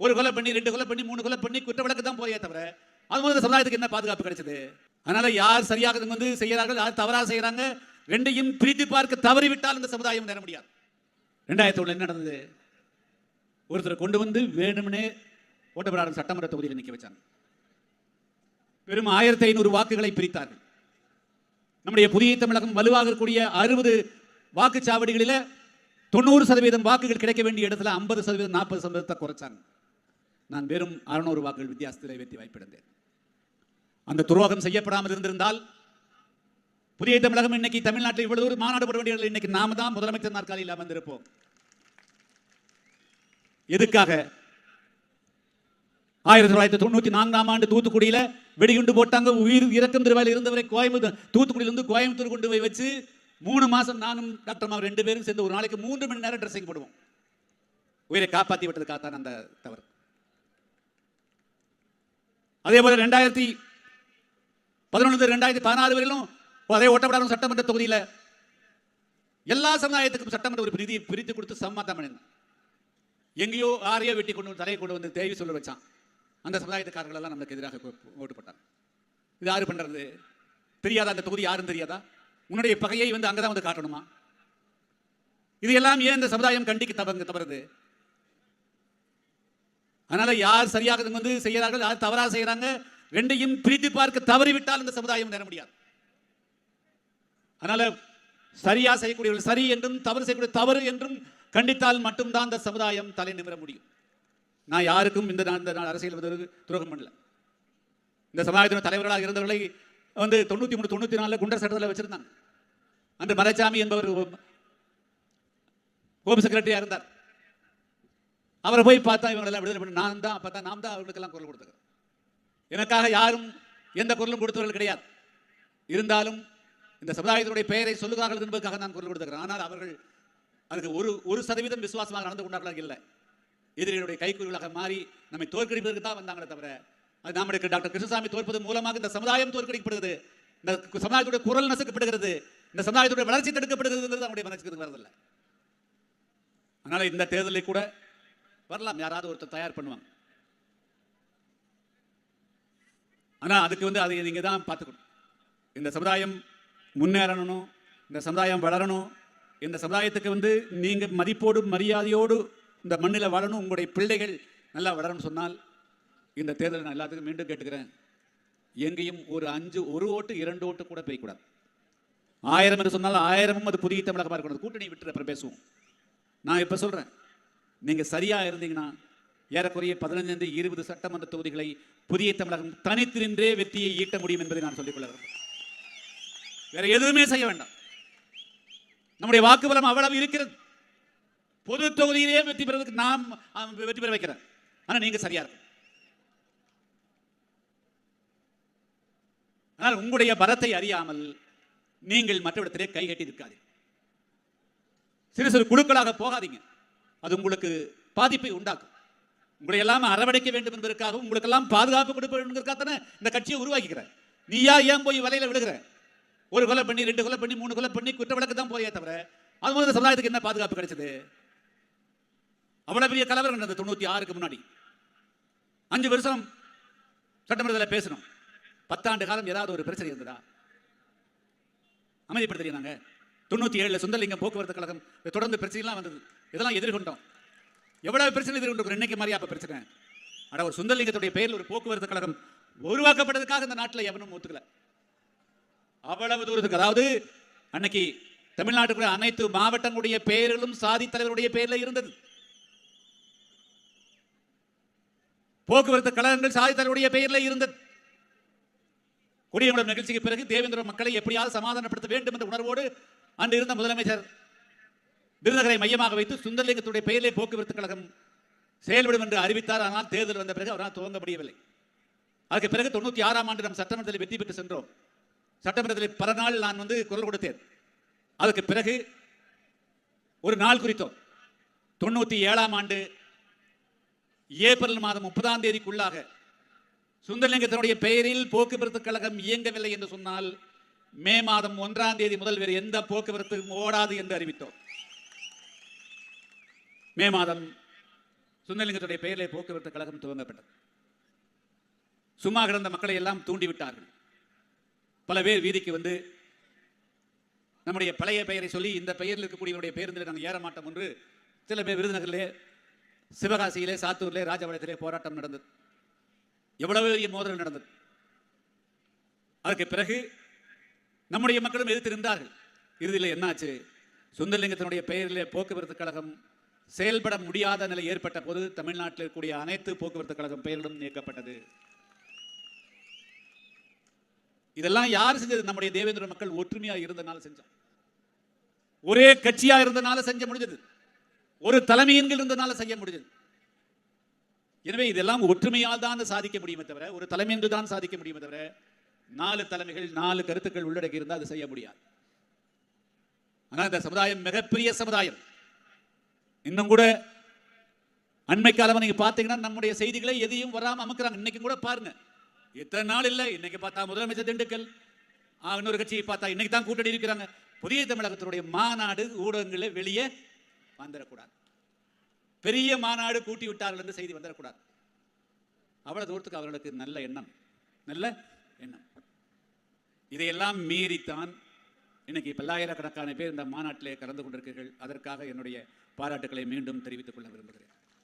ஒரு கொலை பண்ணி ரெண்டு கொலை பண்ணி மூணு கொலை பண்ணி குற்ற வழக்கு தான் போயே தவிர அது மூலம் சமுதாயத்துக்கு என்ன பாதுகாப்பு கிடைச்சது? அதனால யார் சரியாக வந்து செய்யறார்கள் யார் தவறாக செய்யறாங்க ரெண்டையும் பிரித்து பார்க்க தவறிவிட்டால் இந்த சமுதாயம் நேர முடியாது. ரெண்டாயிரத்தி ஒன்று என்ன நடந்தது? ஒருத்தரை கொண்டு வந்து வேணும்னே ஓட்டப்படாத சட்டமன்ற தொகுதியில் நிற்க வச்சாங்க. வெறும் ஆயிரத்தி ஐநூறு வாக்குகளை பிரித்தார்கள். நம்முடைய புதிய தமிழகம் வலுவாக இருக்கக்கூடிய அறுபது வாக்குச்சாவடிகளில் தொண்ணூறு சதவீதம் வாக்குகள் கிடைக்க வேண்டிய இடத்துல ஐம்பது சதவீதம் நாற்பது சதவீதத்தை குறைச்சாங்க. நான் வெறும் அறுநூறு வாக்குகள் வித்தியாசத்தில் வெற்றி வாய்ப்பிழந்தேன் அந்த துரோகம் செய்யப்படாமல் இருந்திருந்தால் புதிய தமிழகம் இன்னைக்கு தமிழ்நாட்டில் இவ்வளவு ஒரு மாநாடு போட வேண்டிய இன்னைக்கு நாம தான் முதலமைச்சர் நாற்காலியில் அமர்ந்திருப்போம். எதுக்காக? ஆயிரத்தி தொள்ளாயிரத்தி தொண்ணூத்தி நான்காம் ஆண்டு தூத்துக்குடியில வெடிகுண்டு போட்டாங்க உயிர் இறக்கும் திருவாயில் இருந்தவரை கோயம்புத்தூர் தூத்துக்குடியிலிருந்து கோயம்புத்தூர் கொண்டு போய் வச்சு மூணு மாசம் நானும் டாக்டர் மாவு ரெண்டு பேரும் சேர்ந்து ஒரு நாளைக்கு மூன்று மணி நேரம் ட்ரெஸ்ஸிங் போடுவோம். உயிரை காப்பாற்றி விட்டதுக்காகத்தான் அந்த தவறு. அதே போல ரெண்டாயிரத்தி பதினொன்று ரெண்டாயிரத்தி பதினாறு வரையிலும் அதே ஒட்டப்படாத சட்டமன்ற தொகுதியில் எல்லா சமுதாயத்துக்கும் சட்டமன்ற ஒரு பிரிதி பிரித்து கொடுத்து சமாதானம் எங்கேயோ ஆரையோ வெட்டி கொண்டு வந்து தலையை கொண்டு வந்து தேவி சொல்ல வச்சான். அந்த சமுதாயத்துக்காரர்கள் எல்லாம் நமக்கு எதிராக ஓ- ஓட்டு போட்டாங்க. இது யாரு பண்றது? தெரியாதா? அந்த தொகுதி யாரும் தெரியாதா? உன்னுடைய பகையை வந்து அங்கதான் வந்து காட்டணுமா? இது எல்லாம் ஏன் இந்த சமுதாயம் கண்டிக்கு தவங்க தவறுது? அதனால யார் சரியாக வந்து செய்கிறார்கள் யார் தவறாக செய்கிறாங்க ரெண்டையும் பிரித்து பார்க்க தவறிவிட்டால் இந்த சமுதாயம் நேர முடியாது. அதனால சரியா செய்யக்கூடியவர்கள் சரி என்றும் தவறு செய்யக்கூடிய தவறு என்றும் கண்டித்தால் மட்டும்தான் இந்த சமுதாயம் தலை நிமிர முடியும். நான் யாருக்கும் இந்த இந்த நாள் அரசியல் துரோகம் பண்ணல. இந்த சமுதாயத்தின் தலைவர்களாக இருந்தவர்களை வந்து தொண்ணூத்தி மூணு தொண்ணூத்தி நாலுல குண்டர் சட்டத்தில் வச்சிருந்தாங்க. அன்று மலைச்சாமி என்பவர் ஹோம்- ஹோம் செக்ரட்டரியா இருந்தார். அவரை போய் பார்த்தா இவங்களெல்லாம் விடுதலை பண்ணி நான் தான் பார்த்தா நாம் தான் அவர்களுக்கெல்லாம் குரல் கொடுத்துருக்கோம் எனக்காக யாரும் எந்த குரலும் கொடுத்தவர்கள் கிடையாது. இருந்தாலும் இந்த சமுதாயத்தினுடைய பெயரை சொல்லுகிறார்கள் என்பதற்காக நான் குரல் கொடுத்துக்கிறேன். ஆனால் அவர்கள் அதுக்கு ஒரு ஒரு சதவீதம் விசுவாசமாக நடந்து கொண்டார்கள் இல்லை. எதிரிகளுடைய கைக்குறிகளாக மாறி நம்மை தோற்கடிப்பதற்கு தான் வந்தாங்களே தவிர அது நம்முடைய டாக்டர் கிருஷ்ணசாமி தோற்பது மூலமாக இந்த சமுதாயம் தோற்கடிக்கப்படுகிறது. இந்த சமுதாயத்துடைய குரல் நசுக்கப்படுகிறது. இந்த சமுதாயத்துடைய வளர்ச்சி தடுக்கப்படுகிறது அவருடைய மனசுக்கு வரதில்லை அதனால இந்த தேர்தலில் கூட வரலாம். யாராவது ஒருத்தர் தயார் பண்ணுவாங்க. ஆனா அதுக்கு வந்து அதை நீங்க தான் பார்த்துக்கணும். இந்த சமுதாயம் முன்னேறணும் இந்த சமுதாயம் வளரணும் இந்த சமுதாயத்துக்கு வந்து நீங்க மதிப்போடு மரியாதையோடு இந்த மண்ணில் வளரணும் உங்களுடைய பிள்ளைகள் நல்லா வளரணும்னு சொன்னால் இந்த தேர்தலை நான் எல்லாத்துக்கும் மீண்டும் கேட்டுக்கிறேன். எங்கேயும் ஒரு அஞ்சு ஒரு ஓட்டு இரண்டு ஓட்டு கூட பெய்யக்கூடாது. ஆயிரம் என்று சொன்னால் ஆயிரமும் அது புதிய தமிழகமாக இருக்கணும். கூட்டணி விட்டு அப்புறம் பேசுவோம். நான் இப்போ சொல்கிறேன் நீங்க சரியா இருந்தீங்கன்னா ஏறக்குறைய பதினைந்து இருபது சட்டமன்ற தொகுதிகளை புதிய தமிழகம் தனித்து நின்றே வெற்றியை ஈட்ட முடியும் என்பதை நான் சொல்லிக் கொள்ள வேற எதுவுமே செய்ய வேண்டாம். நம்முடைய வாக்குபலம் அவ்வளவு இருக்கிறது. பொது தொகுதியிலேயே வெற்றி பெறுவதற்கு நாம் வெற்றி பெற வைக்கிறேன். ஆனா நீங்க சரியா இருக்கும் ஆனால் உங்களுடைய பலத்தை அறியாமல் நீங்கள் மற்றவிடத்திலே கை கட்டி நிற்காதீர்கள். சிறு சிறு குழுக்களாக போகாதீங்க. அது உங்களுக்கு பாதிப்பை உண்டாக்கும். உங்களை எல்லாம் அரவணைக்க வேண்டும் என்பதற்காகவும் உங்களுக்கெல்லாம் பாதுகாப்பு கொடுக்க வேண்டும் இந்த கட்சியை உருவாக்கிக்கிறேன். நீயா ஏன் போய் வலையில விழுகிற ஒரு கொலை பண்ணி ரெண்டு கொலை பண்ணி மூணு கொலை பண்ணி குற்ற வழக்கு தான் போயே தவிர அது முதல்ல சமுதாயத்துக்கு என்ன பாதுகாப்பு கிடைச்சது? அவ்வளவு பெரிய கலவரம் நடந்தது தொண்ணூத்தி ஆறுக்கு முன்னாடி. அஞ்சு வருஷம் சட்டமன்றத்தில் பேசணும். பத்தாண்டு காலம் ஏதாவது ஒரு பிரச்சனை இருந்ததா? அமைதிப்படுத்துறீங்க நாங்கள் தொண்ணூத்தி ஏழுல சுந்தரலிங்கம் போக்குவரத்து கழகம் தொடர்ந்து பிரச்சனைலாம் வந்தது. இதெல்லாம் எதிர்கொண்டோம். எவ்வளவு பிரச்சனை எதிர்கொண்டு இன்னைக்கு மாதிரி அப்ப பிரச்சனை? ஆனா ஒரு சுந்தரலிங்கத்துடைய பெயரில் ஒரு போக்குவரத்து கழகம் உருவாக்கப்பட்டதுக்காக இந்த நாட்டில் எவனும் ஒத்துக்கல. அவ்வளவு தூரத்துக்கு. அதாவது அன்னைக்கு தமிழ்நாட்டுக்குள்ள அனைத்து மாவட்டங்களுடைய பெயர்களும் சாதி தலைவருடைய பெயர்ல இருந்தது. போக்குவரத்து கழகங்கள் சாதி தலைவருடைய பெயர்ல இருந்தது. குடியமலம் நிகழ்ச்சிக்கு பிறகு தேவேந்திர மக்களை எப்படியாவது சமாதானப்படுத்த வேண்டும் என்ற உணர்வோடு அன்று இருந்த முதலமைச்சர் விருதுகளை மையமாக வைத்து சுந்தரலிங்கத்துடைய பெயரிலே போக்குவரத்து கழகம் செயல்படும் என்று அறிவித்தார். ஆனால் தேர்தல் வந்த பிறகு அவரால் துவங்க முடியவில்லை. அதுக்கு பிறகு தொண்ணூத்தி ஆறாம் ஆண்டு நம் சட்டமன்றத்தில் வெற்றி பெற்று சென்றோம். சட்டமன்றத்தில் பல நாள் நான் வந்து குரல் கொடுத்தேன். அதுக்கு பிறகு ஒரு நாள் குறித்தோம். தொண்ணூத்தி ஏழாம் ஆண்டு ஏப்ரல் மாதம் முப்பதாம் தேதிக்குள்ளாக சுந்தரலிங்கத்தினுடைய பெயரில் போக்குவரத்து கழகம் இயங்கவில்லை என்று சொன்னால் மே மாதம் ஒன்றாம் தேதி முதல் வேறு எந்த போக்குவரத்தும் ஓடாது என்று அறிவித்தோம். மே மாதம் சுந்தரலிங்கத்துடைய பெயரிலே போக்குவரத்து கழகம் துவங்கப்பட்டது. சும்மா கிடந்த மக்களை எல்லாம் தூண்டி விட்டார்கள். பல பேர் வீதிக்கு வந்து நம்முடைய பழைய பெயரை சொல்லி இந்த பெயரில் இருக்கக்கூடியவருடைய பேருந்தில் நாங்கள் ஏற மாட்டோம் என்று சில பேர் விருதுநகரிலே சிவகாசியிலே சாத்தூர்லே ராஜபாளையத்திலே போராட்டம் நடந்தது. எவ்வளவு பெரிய மோதல் நடந்தது. அதற்கு பிறகு நம்முடைய மக்களும் எதிர்த்து நின்றார்கள் இறுதியில் என்னாச்சு? சுந்தரலிங்கத்தினுடைய பெயரிலே போக்குவரத்து கழகம் செயல்பட முடியாத நிலை ஏற்பட்ட போது தமிழ்நாட்டில் இருக்கக்கூடிய அனைத்து போக்குவரத்து கழகம் பெயரிலும் நீக்கப்பட்டது. இதெல்லாம் யார் செஞ்சது? நம்முடைய தேவேந்திர மக்கள் ஒற்றுமையா இருந்தனால செஞ்சோம் ஒரே கட்சியா இருந்தனால செஞ்ச முடிஞ்சது. ஒரு தலைமையின்கள் இருந்தனால செய்ய முடிஞ்சது. எனவே இதெல்லாம் ஒற்றுமையால் தான் சாதிக்க முடியுமே தவிர ஒரு தலைமை தான் சாதிக்க முடியுமே தவிர நாலு தலைமைகள் நாலு கருத்துக்கள் உள்ளடக்கி இருந்தால் அது செய்ய முடியாது. ஆனால் இந்த சமுதாயம் மிகப்பெரிய சமுதாயம். இன்னும் கூட அண்மை காலமாக நீங்க பார்த்தீங்கன்னா நம்முடைய செய்திகளை எதையும் வராம அமுக்குறாங்க. இன்னைக்கு கூட பாருங்க. இத்தனை நாள் இல்லை? இன்னைக்கு பார்த்தா முதலமைச்சர் திண்டுக்கல் இன்னொரு கட்சியை பார்த்தா இன்னைக்கு தான் கூட்டணி இருக்கிறாங்க. புதிய தமிழகத்தினுடைய மாநாடு ஊடகங்களில் வெளியே வந்துடக்கூடாது பெரிய மாநாடு கூட்டி விட்டார்கள் என்று செய்தி வந்துடக்கூடாது அவ்வளவு தூரத்துக்கு அவர்களுக்கு நல்ல எண்ணம். நல்ல எண்ணம். இதையெல்லாம் மீறித்தான் இன்னைக்கு பல்லாயிரக்கணக்கான பேர் இந்த மாநாட்டிலே கலந்து கொண்டிருக்கிறீர்கள். அதற்காக என்னுடைய பாராட்டுக்களை மீண்டும் தெரிவித்துக் கொள்ள விரும்புகிறேன்.